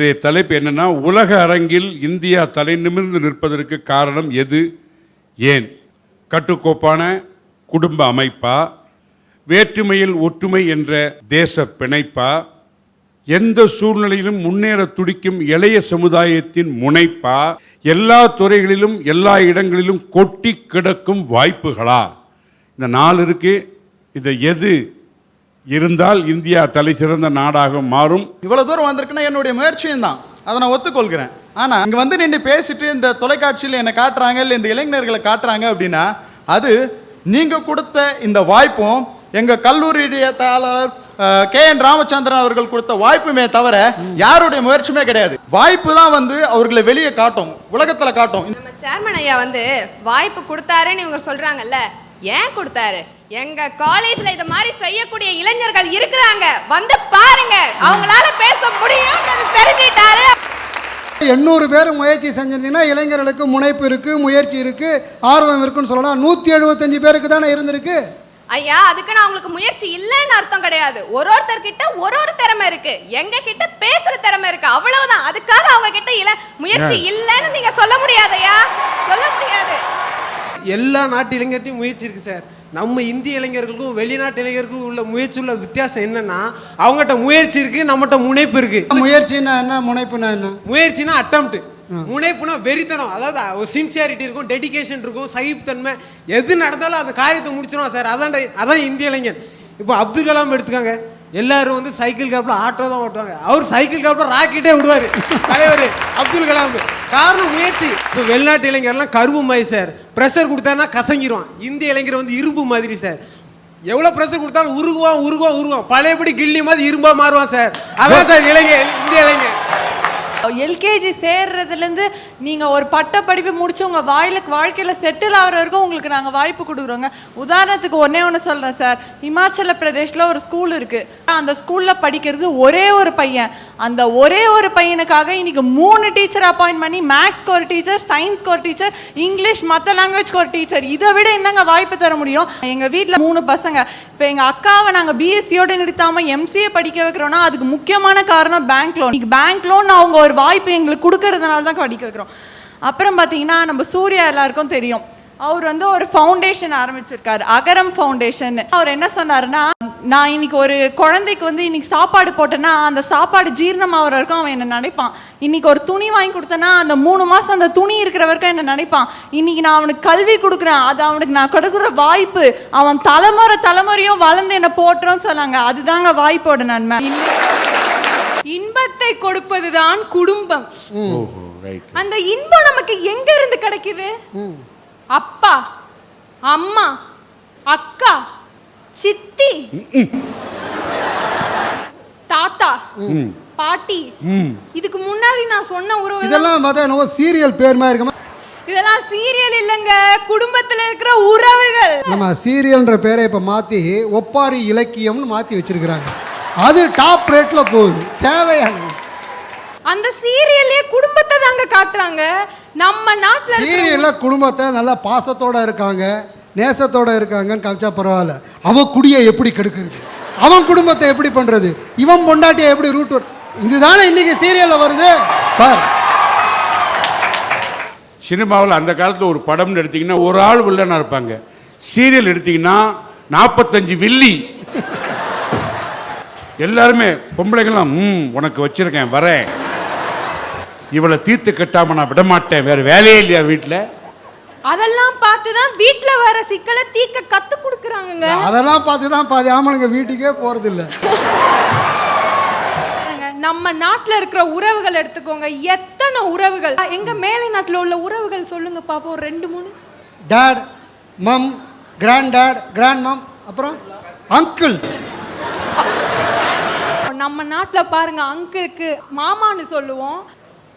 இன்றைய தலைப்பு என்னன்னா உலக அரங்கில் இந்தியா தலை நிமிர்ந்து நிற்பதற்கு காரணம் எது? ஏன்? கட்டுக்கோப்பான குடும்ப அமைப்பா? வேற்றுமையில் ஒற்றுமை என்ற தேச பிணைப்பா? எந்த சூழ்நிலையிலும் முன்னேற துடிக்கும் இளைய சமுதாயத்தின் முனைப்பா? எல்லா துறைகளிலும் எல்லா இடங்களிலும் கொட்டி கிடக்கும் வாய்ப்புகளா? இந்த நாலு இருக்கு. இதை எது இருந்தால் இந்தியா தலை சிறந்த நாடாக மாறும். இவ்வளவு தூரம் வந்திருக்குன்னா என்னுடைய முயற்சியும் தான். அதை நான் ஒத்துக்கொள்கிறேன். ஆனா இங்க வந்து நின்று பேசிட்டு இந்த தொலைக்காட்சியில் என்னை காட்டுறாங்க இல்லை இந்த இளைஞர்களை காட்டுறாங்க அப்படின்னா அது நீங்க கொடுத்த இந்த வாய்ப்பும் எங்க கல்லூரியுடைய தாளர் கே என் ராமச்சந்திரன் அவர்கள் கொடுத்த வாய்ப்புமே தவிர யாருடைய முயற்சியுமே கிடையாது. வாய்ப்பு தான் வந்து அவர்களை வெளியே காட்டும் உலகத்துல காட்டும். நம்ம சேர்மன் ஐயா வந்து வாய்ப்பு கொடுத்தாருன்னு இவங்க சொல்றாங்கல்ல ஏன் கொடுத்தாரு? எங்க காலேஜ்ல இத மாதிரி செய்யக்கூடிய இளைஞர்கள் இருக்கிறாங்க. வந்து பாருங்க அவங்களால பேச முடியும் தெரிஞ்சிட்டாரு. எண்ணூறு பேர் முயற்சி செஞ்சிருந்தீங்கன்னா இளைஞர்களுக்கு முனைப்பு இருக்கு முயற்சி இருக்கு ஆர்வம் இருக்குன்னு சொல்லலாம். நூற்றி எழுபத்தஞ்சு பேருக்கு தானே இருந்திருக்கு. ஐயா அதுக்கு நான் உங்களுக்கு முயற்சி இல்லைன்னு அர்த்தம் கிடையாது. ஒரு ஒருத்தர் கிட்ட ஒரு ஒரு திறமை இருக்கு. எங்க கிட்ட பேசுற திறமை இருக்கு. அவ்வளவுதான். அதுக்காக அவங்க கிட்ட இல்ல முயற்சி இல்லைன்னு நீங்க சொல்ல முடியாதையா சொல்ல முடியாது. எல்லா நாட்டு இளைஞர்ட்டையும் முயற்சி இருக்குது சார். நம்ம இந்திய இளைஞர்களுக்கும் வெளிநாட்டு இளைஞருக்கும் உள்ள முயற்சி உள்ள வித்தியாசம் என்னன்னா அவங்ககிட்ட முயற்சி இருக்கு நம்மகிட்ட முனைப்பு இருக்கு. முயற்சின்னா என்ன முனைப்புனா என்ன? முயற்சினா அட்டம்ப்ட் முனைப்புனா வெறித்தனம். அதாவது ஒரு சின்சியாரிட்டி இருக்கும் டெடிகேஷன் இருக்கும் சகிப்புத்தன்மை. எது நடந்தாலும் அந்த காரியத்தை முடிச்சிடும் சார். அதான் அதான் இந்திய இளைஞன். இப்போ அப்துல் கலாம் எடுத்துக்காங்க. எல்லாரும் வந்து சைக்கிள் கேப்பில் ஆட்டோ தான் ஓட்டுவாங்க. அவர் சைக்கிள் கேப்பில் ராக்கெட்டே விடுவார். தலைவர் அப்துல் கலாம். காரணம் முயற்சி இப்போ வெளிநாட்டு இளைஞர்லாம் கரும்பு மாதிரி சார் ப்ரெஷர் கொடுத்தாருன்னா கசங்கிடுவான் இந்திய இளைஞர் வந்து இரும்பு மாதிரி சார் எவ்வளோ ப்ரெஷர் கொடுத்தாலும் உருகுவான் உருகுவான் உருகுவான். பழையபடி கில்லி மாதிரி இரும்பா மாறுவான் சார் அதான் சார் இளைஞர் இந்திய இளைஞர். எல்கேஜி சேர்றதுலேருந்து நீங்கள் ஒரு பட்ட படிப்பு முடிச்சு உங்கள் வாயில் வாழ்க்கையில் செட்டில் ஆகிற வரைக்கும் உங்களுக்கு நாங்கள் வாய்ப்பு கொடுக்குறோங்க. உதாரணத்துக்கு ஒன்றே ஒன்று சொல்கிறேன் சார். இமாச்சல பிரதேஷில் ஒரு ஸ்கூல் இருக்குது அந்த ஸ்கூலில் படிக்கிறது ஒரே ஒரு பையன். அந்த ஒரே ஒரு பையனுக்காக இன்றைக்கி மூணு டீச்சர் அப்பாயின்ட் பண்ணி மேக்ஸ்க்கு ஒரு டீச்சர் சயின்ஸ்க்கு ஒரு டீச்சர் இங்கிலீஷ் மற்ற லாங்குவேஜ்க்கு ஒரு டீச்சர் இதை விட என்னங்க வாய்ப்பு தர முடியும்? எங்கள் வீட்டில் மூணு பசங்க. இப்போ எங்கள் அக்காவை நாங்கள் பிஎஸ்சியோடு நிறுத்தாமல் எம்சிஏ படிக்க வைக்கிறோன்னா அதுக்கு முக்கியமான காரணம் பேங்க் லோன் பேங்க் லோன் அவங்க ஒரு வாய்ப்பு எங்களுக்கு கொடுக்கறதுனால தான் படிக்க வைக்கிறோம் அப்புறம் பார்த்தீங்கன்னா நம்ம சூர்யா எல்லாருக்கும் தெரியும். அவர் வந்து ஒரு ஃபவுண்டேஷன் ஆரம்பிச்சிருக்காரு. அகரம் ஃபவுண்டேஷன் அவர் என்ன சொன்னாருன்னா நான் இன்னைக்கு ஒரு குழந்தைக்கு வந்து இன்னைக்கு சாப்பாடு போட்டேன்னா அந்த சாப்பாடு ஜீரணம் வரைக்கும் அவன் என்ன நினைப்பான். இன்னைக்கு ஒரு துணி வாங்கி கொடுத்தேன்னா அந்த மூணு மாதம் அந்த துணி இருக்கிற வரைக்கும் என்ன நினைப்பான். இன்னைக்கு நான் அவனுக்கு கல்வி கொடுக்குறேன். அது அவனுக்கு நான் கொடுக்குற வாய்ப்பு. அவன் தலைமுறை தலைமுறையும் வளர்ந்து என்னை போட்டுறோன்னு சொன்னாங்க. அதுதாங்க வாய்ப்போட நன்மை. இன்பத்தை கொடுப்பதுதான் குடும்பம். ஓஹோ ரைட் அந்த இன்பம் நமக்கு எங்க இருந்து கிடைக்குது அப்பா அம்மா அக்கா சித்தி தாத்தா பாட்டி. இதுக்கு முன்னாடி நான் சொன்ன உறவு இதெல்லாம் பார்த்தா என்னவோ சீரியல் பேர் மாதிரி இருக்குமா? இதெல்லாம் சீரியல் இல்லைங்க. குடும்பத்துல இருக்கிற உறவுகள். நம்ம சீரியல்ன்ற பேரை இப்போ மாற்றி ஒப்பாரி இலக்கியம்னு மாற்றி வச்சிருக்கிறாங்க. அது டாப் ரேட்டில் போகுது. தேவையான அந்த சீரியல்லே குடும்பத்தை தாங்க காட்டுறாங்க. நம்ம நாட்டுல சீரியலில் குடும்பத்தை நல்லா பாசத்தோட இருக்காங்க நேசத்தோட இருக்காங்கன்னு காமிச்சா பரவாயில்ல. அவன் குடியை எப்படி கெடுக்கிறது? அவன் குடும்பத்தை எப்படி பண்றது? இவன் பொண்டாட்டியை எப்படி ரூட் இதுதானே இன்னைக்கு சீரியல்ல வருது. பார். சினிமாவில் அந்த காலத்தில் ஒரு படம்னு எடுத்தீங்கன்னா ஒரு ஆள் வில்லனாக இருப்பாங்க. சீரியல் எடுத்தீங்கன்னா நாற்பத்தஞ்சு வில்லி. எல்லாருமே பொம்பளைங்களாம் ம் உனக்கு வச்சிருக்கேன் வரேன். இவளை தீர்த்து கட்டாம நான் விட மாட்டேன் வேற வேலையே இல்லையா வீட்டில் அதெல்லாம் பார்த்து தான் வீட்ல வர சிக்கலை தீக்க கத்து கொடுக்குறாங்கங்க. அதெல்லாம் பார்த்து தான் பாதி ஆமனுங்க வீட்டுக்கே போறதில்ல. நம்ம நாட்டுல இருக்கிற உறவுகள் எடுத்துக்கோங்க. எத்தனை உறவுகள்? எங்க மேலை நாட்டுல உள்ள உறவுகள் சொல்லுங்க பாப்போம் ஒரு ரெண்டு மூணு. Dad mum grand dad grand mum அப்புறம் அங்கிள் நம்ம நாட்டுல பாருங்க அங்கிளுக்கு மாமான்னு சொல்லுவோம்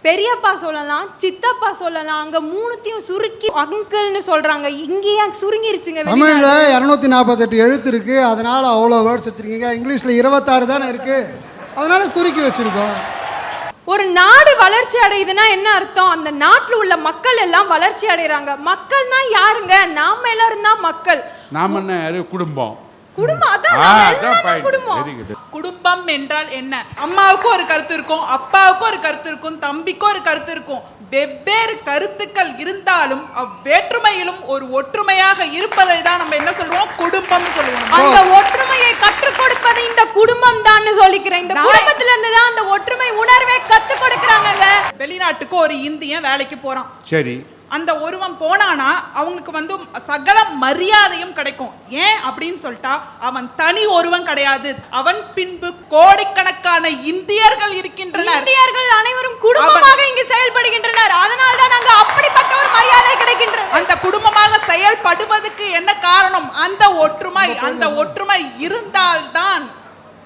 பெரியப்பா சொல்லலாம் சித்தப்பா சொல்லலாம் அங்க மூணுத்தையும் சுருக்கி அங்கிள்னு சொல்றாங்க. இங்கேயே சுருங்கிருச்சுங்க தமிழில். இரநூத்தி நாற்பத்தெட்டு எழுத்து இருக்கு அதனால அவ்வளோ வேர்ட்ஸ் வச்சிருக்கீங்க. இங்கிலீஷில் இருபத்தாறு தானே இருக்கு. அதனால சுருக்கி வச்சிருக்கோம். ஒரு நாடு வளர்ச்சி அடையுதுன்னா என்ன அர்த்தம்? அந்த நாட்டுல உள்ள மக்கள் எல்லாம் வளர்ச்சி அடைறாங்க. மக்கள்னா யாருங்க? நாம எல்லாரும் தான் மக்கள். நாம் என்ன குடும்பம். குடும்பம். குடும்பம். குடும்பம் என்றால் என்ன? அம்மாவுக்கும் ஒரு கருத்து இருக்கும் அப்பாவுக்கும் ஒரு கருத்து இருக்கும் தம்பிக்கும் ஒரு கருத்து இருக்கும். வெவ்வேறு கருத்துக்கள் இருந்தாலும் அவ்வேற்றுமையிலும் ஒரு ஒற்றுமையாக இருப்பதை தான் நம்ம என்ன சொல்லுவோம் குடும்பம்னு சொல்லுவோம். அந்த ஒற்றுமையை கற்றுக் கொடுப்பது இந்த குடும்பம் தான் சொல்லிக்கிறேன். இந்த குடும்பத்துல இருந்து தான் அந்த ஒற்றுமை உணர்வை கத்து கொடுக்கறாங்கங்க. வெளிநாட்டுக்கு ஒரு இந்தியன் வேலைக்கு போறான். சரி. அந்த ஒருவன் போனானா அவங்களுக்கு வந்து சகல மரியாதையும் கிடைக்கும். ஏன் அப்படின்னு சொல்லிட்டா அவன் தனி ஒருவன் கிடையாது. அவன் பின்பு கோடிக்கணக்கான இந்தியர்கள் இருக்கின்றனர். இந்தியர்கள் அனைவரும் குடும்பமாக இங்கு செயல்படுகின்றனர். அதனால தான் நாங்க அப்படிப்பட்ட ஒரு மரியாதை கிடைக்கின்றது. அந்த குடும்பமாக செயல்படுவதற்கு என்ன காரணம்? அந்த ஒற்றுமை அந்த ஒற்றுமை இருந்தால்தான்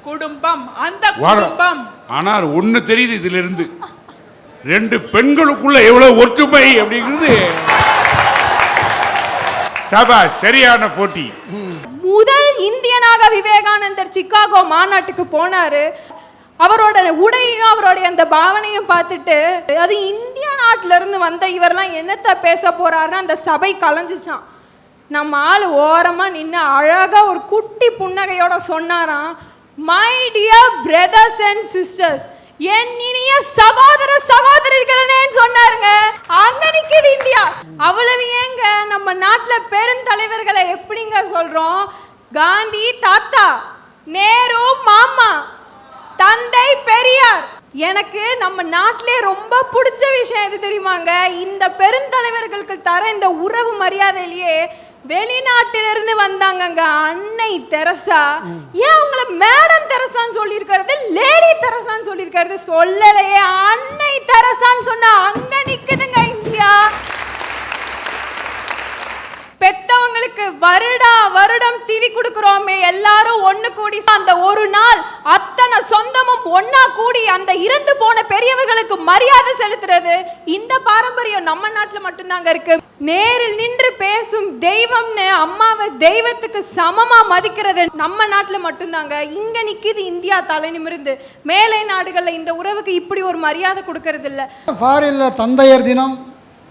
குடும்பம். அந்த குடும்பம். ஆனால் ஒண்ணு தெரியுது இதுல இருந்து ரெண்டு பெண்களுக்குள்ள எவ்வளவு ஒற்றுமை அப்படிங்கிறது. சபா சரியான போட்டி. முதல் இந்தியனாக விவேகானந்தர் சிக்காகோ மாநாட்டுக்கு போனாரு. அவரோட உடையும் அவருடைய அந்த பாவனையும் பார்த்துட்டு அது இந்திய நாட்டில இருந்து வந்த இவரெல்லாம் என்னத்த பேச போறாருன்னு அந்த சபை கலைஞ்சிச்சான். நம்ம ஆள் ஓரமா நின்று அழகா ஒரு குட்டி புன்னகையோட சொன்னாராம் my dear brothers and sisters என் இனிய சகோதர சகோதரிகளே சொன்னாருங்க. அங்க நிக்குது இந்தியா. அவ்வளவு ஏங்க நம்ம நாட்டுல பெருந்தலைவர்களை எப்படிங்க சொல்றோம்? காந்தி தாத்தா நேரு மாமா தந்தை பெரியார். எனக்கு நம்ம நாட்டிலே ரொம்ப பிடிச்ச விஷயம் எது தெரியுமாங்க? இந்த பெருந்தலைவர்களுக்கு தர இந்த உறவு மரியாதையிலேயே வெளிநாட்டிலிருந்து வந்தாங்கங்க அன்னை தெரசா. ஏன் அவங்கள மேடம் தெரசான்னு சொல்லியிருக்கிறது? லேடி தெரசான்னு சொல்லியிருக்கிறது? சொல்லலையே. அன்னை தெரசான்னு சொன்னா அங்க நிக்குதுங்க இந்தியா. பெத்தவங்களுக்கு வருடா வருடம் திதி கொடுக்கிறோமே. எல்லாரும் ஒண்ணு கூடி அந்த ஒரு நாள் அத்தனை கூடி அந்த இறந்து போன பெரியவர்களுக்கு மரியாதை செலுத்துறது இந்த பாரம்பரியம் நம்ம நாட்டுல மட்டும்தாங்க இருக்கு. நேரில் நின்று பேசும் தெய்வம்னு அம்மாவை தெய்வத்துக்கு சமமா மதிக்கிறது நம்ம நாட்டுல மட்டும்தாங்க. இங்க நிக்கிது இந்தியா தலை நிமிர்ந்து. மேலை நாடுகள்ல இந்த உறவுக்கு இப்படி ஒரு மரியாதை கொடுக்கறது இல்ல ஃபாரின்ல தந்தையர் தினம்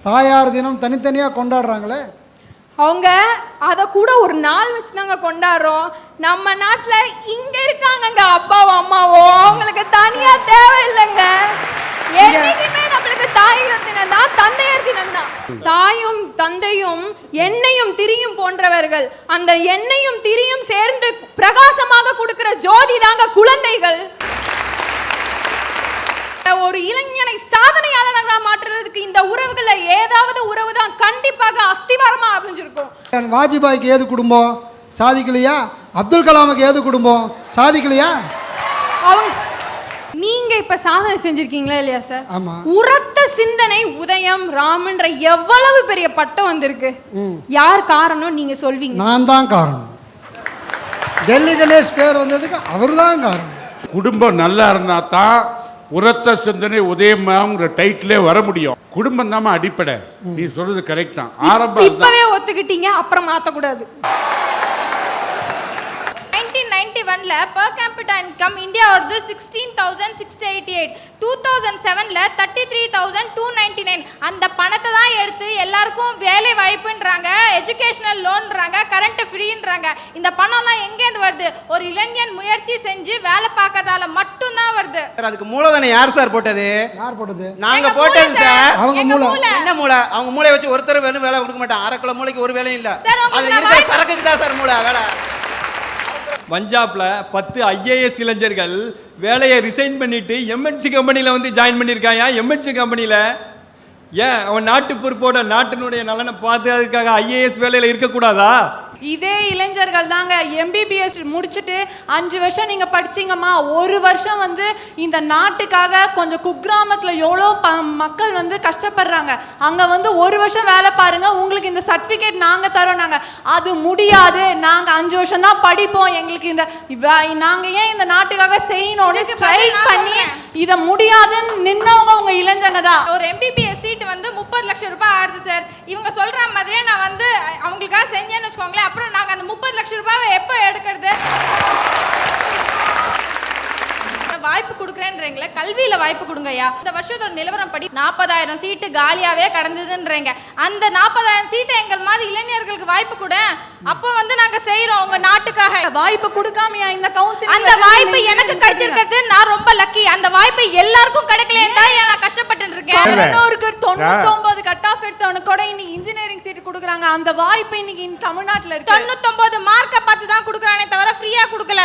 தாயார் தினம் தனித்தனியாக கொண்டாடுறாங்களே. அவங்க அதை கூட ஒரு நாள் வச்சு தாங்க கொண்டாடுறோம். நம்ம நாட்டில் இங்க இருக்காங்கங்க அப்பாவும் அம்மாவும். அவங்களுக்கு தனியா தேவையில்லைங்க. என்னைக்குமே நம்மளுக்கு தாயர் தினம் தான் தந்தையர் தினம் தான். தாயும் தந்தையும் எண்ணெயும் திரியும் போன்றவர்கள். அந்த எண்ணெயும் திரியும் சேர்ந்து பிரகாசமாக கொடுக்கிற ஜோதி தாங்க குழந்தைகள். ஒரு இளைஞனை சாதனையாளனாக மாற்றுறதுக்கு இந்த உறவுகள்ல ஏதாவது உறவு தான் கண்டிப்பாக அஸ்திவாரமா அமைஞ்சிருக்கும். வாஜ்பாய்க்கு ஏது குடும்பம்? சாதிக்கலையா? அப்துல் கலாமுக்கு ஏது குடும்பம்? சாதிக்கலையா? அவங்க நீங்க இப்ப சாதனை செஞ்சிருக்கீங்களா இல்லையா சார்? ஆமா. உரத்த சிந்தனை உதயம் ராமன்ற எவ்வளவு பெரிய பட்டம் வந்திருக்கு. யார் காரணம் நீங்க சொல்வீங்க? நான் தான் காரணம். டெல்லி கணேஷ் பேர் வந்ததுக்கு அவர் தான் காரணம். குடும்பம் நல்லா இருந்தா தான் உரத்த சிந்தனை உதயமாங்கிற டைட்டிலே வர முடியும். குடும்பம் தான் அடிப்படை. நீ சொல்றது கரெக்ட் தான். ஆரம்பம் இப்பவே ஒத்துக்கிட்டீங்க அப்புறம் மாத்தக்கூடாது. கூடாது ஒன்ல per capita income இந்தியாவோடது sixteen thousand six eighty eight two thousand செவன்ல thirty three thousand two ninety nine அந்த பணத்தை தான் எடுத்து எல்லாருக்கும் வேலை வாய்ப்புன்றாங்க எஜுகேஷனல் லோன்றாங்க கரண்ட் ஃப்ரீன்றாங்க இந்த பணம்லாம் எங்கேருந்து வருது? ஒரு இளைஞன் முயற்சி செஞ்சு வேலை பார்க்கறதால மட்டும்தான் வருது. சார் அதுக்கு மூலதனம் யார் சார் போட்டது? யார் போட்டது? நாங்க போட்டது சார். அவங்க மூளை. என்ன மூளை? அவங்க மூளை வச்சு ஒருத்தர் வேணும் வேலை கொடுக்க மாட்டான் அரை கிலோ மூளைக்கு ஒரு வேலையும் இல்ல. இருக்கிற சரக்குக்கு தான் சார் மூளை வேலை. பஞ்சாப்ல பத்து ஐஏஎஸ் இளைஞர்கள் வேலையை ரிசைன் பண்ணிட்டு எம்என்சி கம்பெனியில் வந்து ஜாயின் பண்ணியிருக்காயா எம்என்சி கம்பெனியில் ஏன்? அவன் நாட்டு பொறுப்போட நாட்டினுடைய நலனை பார்த்து அதுக்காக ஐஏஎஸ் வேலையில் இருக்கக்கூடாதா? இதே இளைஞர்கள் தாங்க. எம்பிபிஎஸ் முடிச்சுட்டு அஞ்சு வருஷம் நீங்கள் படிச்சீங்கம்மா. ஒரு வருஷம் வந்து இந்த நாட்டுக்காக கொஞ்சம் குக்கிராமத்தில் எவ்வளோ ப மக்கள் வந்து கஷ்டப்படுறாங்க. அங்கே வந்து ஒரு வருஷம் வேலை பாருங்க. உங்களுக்கு இந்த சர்டிஃபிகேட் நாங்கள் தரோம் நாங்கள் அது முடியாது. நாங்கள் அஞ்சு வருஷம் தான் படிப்போம். எங்களுக்கு இந்த நாங்கள் ஏன் இந்த நாட்டுக்காக செய்யணும்னு ஸ்ட்ரைக் பண்ணி. இதை முடியாதுன்னு நின்னவங்க உங்க இளைஞங்க தான். ஒரு எம்பிபிஎஸ் சீட் வந்து முப்பது லட்சம் ரூபாய் ஆகுது சார் இவங்க சொல்ற மாதிரியே நான் வந்து அவங்களுக்காக செஞ்சேன்னு வச்சுக்கோங்களேன். அப்புறம் நாங்கள் அந்த முப்பது லட்சம் ரூபாவை எப்போ எடுக்கிறது? வாய்ப்பு கொடுக்குறேன்றீங்களே கல்வியில வாய்ப்பு கொடுங்கய்யா. இந்த வருஷத்தோட நிலவரம் படி நாற்பதாயிரம் சீட்டு காலியாவே கடந்ததுன்றீங்க. அந்த நாற்பதாயிரம் சீட்டு எங்கள் மாதிரி இளைஞர்களுக்கு வாய்ப்பு கொடு. அப்போ வந்து நாங்க செய்றோம் உங்க நாட்டுக்காக. வாய்ப்பு கொடுக்காமையா இந்த கவுன்சிலிங் அந்த வாய்ப்பு எனக்கு கிடைச்சிருக்கிறது நான் ரொம்ப லக்கி அந்த வாய்ப்பு எல்லாருக்கும் கிடைக்கலையே தான் நான் கஷ்டப்பட்டு இருக்கேன் இல்ல. இருநூறுக்கு தொண்ணூத்தொன்பது கட் ஆஃப் எடுத்தவனுக்கு கூட இன்னைக்கு இன்ஜினியரிங் சீட் கொடுக்குறாங்க. அந்த வாய்ப்பு இன்னைக்கு தமிழ்நாட்டுல இருக்கு. தொண்ணூத்தொன்பது மார்க்கை பார்த்து தான் கொடுக்குறானே தவிர ஃப்ரீயா கொடுக்கல.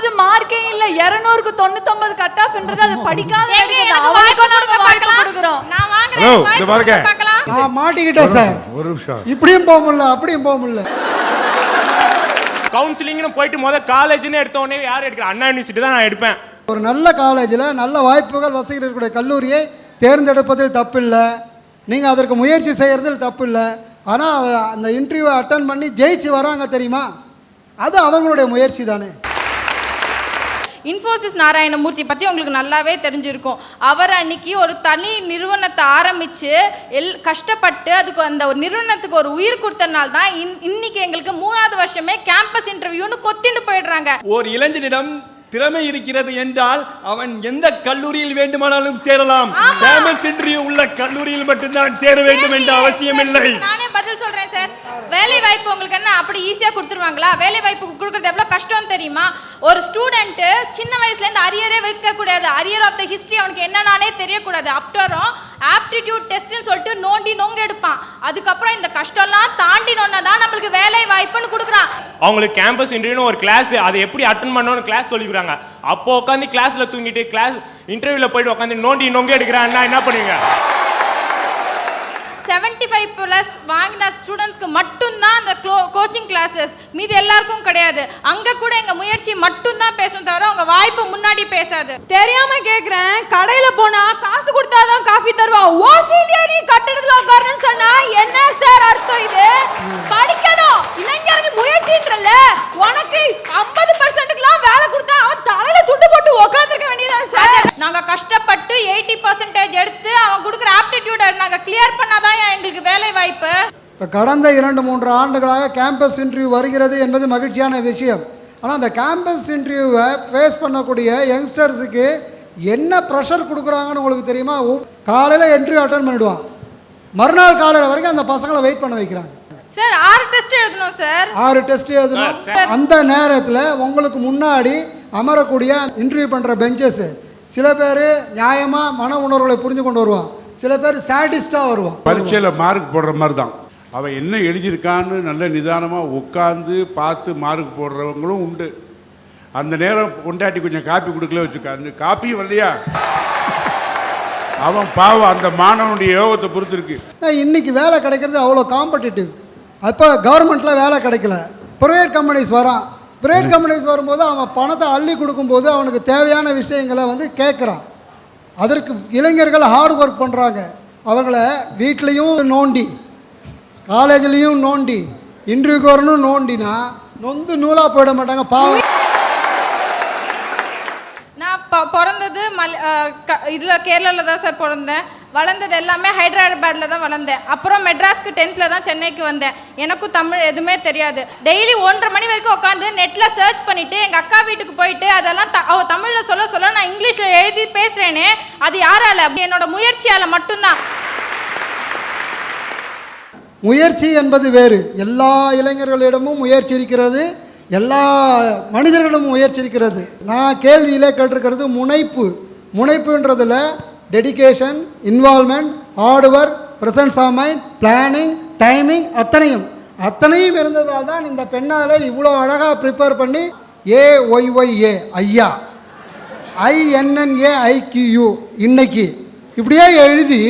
தொண்ணூத்தொன்பது மார்க்கே இல்ல. இருநூறுக்கு தொண்ணூத்தொன்பது கட் ஆஃப்ன்றது அது படிக்காத கொடுக்குறோம். நான் வாங்குறேன். மாட்டிக்கிட்டேன் சார். ஒரு நிமிஷம். இப்படியும் போக முடியல அப்படியும் போக முடியல. கவுன்சிலிங்னு போயிட்டு முத காலேஜ்னு எடுத்த உடனே யார் எடுக்கிறேன் அண்ணா யூனிவர்சிட்டி தான் நான் எடுப்பேன். ஒரு நல்ல காலேஜில் நல்ல வாய்ப்புகள் வசதிகள் இருக்கக்கூடிய கல்லூரியை தேர்ந்தெடுப்பதில் தப்பில்லை. நீங்கள் அதற்கு முயற்சி செய்கிறதில் தப்பில்லை. ஆனால் அந்த இன்டர்வியூவை அட்டன் பண்ணி ஜெயிச்சு வராங்க தெரியுமா? அது அவங்களுடைய முயற்சி தானே. இன்ஃபோசிஸ் நாராயணமூர்த்தி பற்றி உங்களுக்கு நல்லாவே தெரிஞ்சிருக்கும். அவர் அன்னைக்கு ஒரு தனி நிறுவனத்தை ஆரம்பித்து எல் கஷ்டப்பட்டு அதுக்கு அந்த ஒரு நிறுவனத்துக்கு ஒரு உயிர் கொடுத்தனால தான் இன் இன்னைக்கு எங்களுக்கு மூணாவது வருஷமே கேம்பஸ் இன்டர்வியூன்னு கொத்திட்டு போயிடுறாங்க. ஒரு இளைஞனிடம் திறமை இருக்கிறது என்றால் அவன் எந்த கல்லூரியில் வேண்டுமானாலும் சேரலாம். உள்ள கல்லூரியில் மட்டும்தான் சேர வேண்டும் என்ற அவசியம் இல்லை நானே பதில் சொல்றேன் சார். வாய்ப்பு உங்களுக்கு என்ன? அப்படி ஈஸியாக கொடுத்துருவாங்களா? வேலை வாய்ப்பு எவ்வளோ எவ்வளவு கஷ்டம் தெரியுமா? ஒரு ஸ்டூடெண்ட்டு சின்ன வயசுலேருந்து அரியரே வைக்கக்கூடாது. அரியர் ஆஃப் த ஹிஸ்ட்ரி அவனுக்கு என்னன்னானே தெரியக்கூடாது. அப்டரும் ஆப்டிடியூட் டெஸ்ட்னு சொல்லிட்டு நோண்டி நோங்க எடுப்பான். அதுக்கப்புறம் இந்த கஷ்டம்லாம் தாண்டி தாண்டினோன்னா தான் நம்மளுக்கு வேலை வாய்ப்புன்னு கொடுக்குறான். அவங்களுக்கு கேம்பஸ் இன்டர்வியூன்னு ஒரு கிளாஸ் அதை எப்படி அட்டன் பண்ணணும்னு கிளாஸ் சொல்லிக்கிறாங்க. அப்போ உட்காந்து கிளாஸில் தூங்கிட்டு கிளாஸ் இன்டர்வியூல போயிட்டு உட்காந்து நோண்டி நோங்க எடுக்கிறான்னா என்ன பண்ணுவீங்க? செவன்டி ஃபைவ் ப்ளஸ் வாங்கின ஸ்டூடெண்ட்ஸ்க்கு மட்டும்தான் அந்த க்ளோ கோச்சிங் கிளாஸஸ் மீதி எல்லாருக்கும் கிடையாது. அங்கே கூட எங்கள் முயற்சி மட்டும்தான் பேசும் தவிர உங்கள் வாய்ப்பு முன்னாடி பேசாது. தெரியாம கேக்குறேன். கடையில போனா காசு கொடுத்தாதான் காஃபி தருவா. ஓசிலியா நீ கட்டடத்துல உட்காரணும்னு சொன்னா என்ன சார் அர்த்தம் இது? படிக்கணும். இளைஞர்கள் முயற்சின்றல உனக்கு ஐம்பது பர்சன்ட்டுக்குலாம் வேலை கொடுத்தா அவன் தலையில துண்டு போட்டு உட்காந்துருக்க வேண்டியதான் சார். நாங்கள் கஷ்டப்பட்டு எயிட்டி பர்சன்டேஜ் எடுத்து அவன் கொடுக்குற நாங்கள் கிளியர் பண்ணாதான் எங்களுக்கு வேலை வாய்ப்பு இப்போ கடந்த இரண்டு மூன்று ஆண்டுகளாக கேம்பஸ் இன்டர்வியூ வருகிறது என்பது மகிழ்ச்சியான விஷயம். ஆனால் அந்த கேம்பஸ் இன்டர்வியூவை ஃபேஸ் பண்ணக்கூடிய யங்ஸ்டர்ஸுக்கு என்ன ப்ரெஷர் கொடுக்குறாங்கன்னு உங்களுக்கு தெரியுமா? காலையில் இன்டர்வியூ அட்டன் பண்ணிடுவான். மறுநாள் காலையில் வரைக்கும் அந்த பசங்களை வெயிட் பண்ண வைக்கிறாங்க. சார் ஆறு டெஸ்ட் எழுதணும் சார் ஆறு டெஸ்ட் எழுதணும். அந்த நேரத்தில் உங்களுக்கு முன்னாடி அமரக்கூடிய இன்டர்வியூ பண்ணுற பெஞ்சஸ் சில பேர் நியாயமாக மன உணர்வுகளை புரிஞ்சு கொண்டு வருவான். சில பேர் சாட்டிஸ்டாக வருவான். பரீட்சையில் மார்க் போடுற மாதிரி தான் அவன் என்ன எழுதியிருக்கான்னு நல்ல நிதானமாக உட்காந்து பார்த்து மார்க் போடுறவங்களும் உண்டு. அந்த நேரம் கொண்டாட்டி கொஞ்சம் காப்பி கொடுக்கல வச்சுக்க. அந்த காப்பியும் வரலையா? அவன் பாவம் அந்த மாணவனுடைய யோகத்தை பொறுத்து இருக்கு ஆனா, இன்னைக்கு வேலை கிடைக்கிறது அவ்வளோ காம்படிட்டிவ் அப்போ கவர்மெண்ட்டில் வேலை கிடைக்கல. ப்ரைவேட் கம்பெனிஸ் வரான். ப்ரைவேட் கம்பெனிஸ் வரும்போது அவன் பணத்தை அள்ளி கொடுக்கும்போது அவனுக்கு தேவையான விஷயங்களை வந்து கேட்குறான் அதற்கு இளைஞர்கள் ஹார்ட் ஒர்க் பண்ணுறாங்க அவர்களை வீட்லேயும் நோண்டி காலேஜ்லேயும் நோண்டி இன்டர்வியூக்கு வரணும் நோண்டினா நொந்து நூலாக போயிட மாட்டாங்க பாவம். நான் ப பிறந்தது மல் இதில் கேரளாவில் தான் சார் பிறந்தேன். வளர்ந்தது எல்லாமே ஹைதராபாத்தில் தான் வளர்ந்தேன். அப்புறம் மெட்ராஸ்க்கு டென்த்தில் தான் சென்னைக்கு வந்தேன். எனக்கும் தமிழ் எதுவுமே தெரியாது. டெய்லி ஒன்றரை மணி வரைக்கும் உட்காந்து நெட்டில் சர்ச் பண்ணிவிட்டு எங்கள் அக்கா வீட்டுக்கு போயிட்டு அதெல்லாம் த அவ தமிழில் சொல்ல சொல்ல நான் இங்கிலீஷில் எழுதி பேசுகிறேனே அது யாரால? என்னோட முயற்சியால் மட்டும்தான். முயற்சி என்பது வேறு. எல்லா இளைஞர்களிடமும் முயற்சி இருக்கிறது. எல்லா மனிதர்களிடமும் முயற்சி இருக்கிறது. நான் கேள்வியிலே கேட்டிருக்கிறது முனைப்பு. முனைப்புன்றதில் dedication involvement hard work presence of mind planning timing அத்தனையும். அத்தனையும் இருந்ததால் தான் இந்த பெண்ணால் இவ்வளோ அழகாக ப்ரிப்பேர் பண்ணி ஏ ஒய் ஏ ஐயா. ஐஎன்என்ஏ ஐக்யூ இன்னைக்கு. இப்படியே எழுதி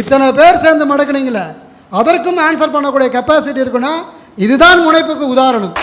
இத்தனை பேர் சேர்ந்து மடக்குனீங்களே அதற்கும் ஆன்சர் பண்ணக்கூடிய கெப்பாசிட்டி இருக்குன்னா இதுதான் முனைப்புக்கு உதாரணம்.